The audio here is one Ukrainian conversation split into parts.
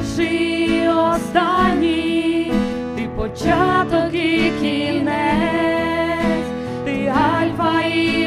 перший, і останній, ти початок і кінець, ти альфа і.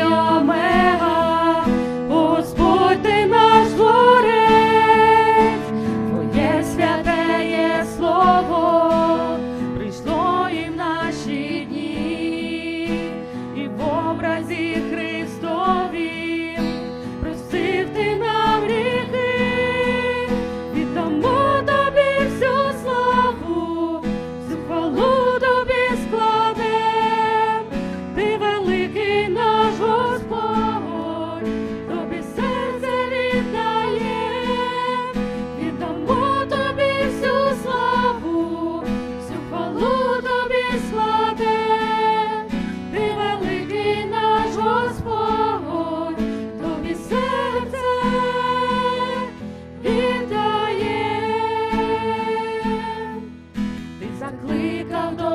закликав до.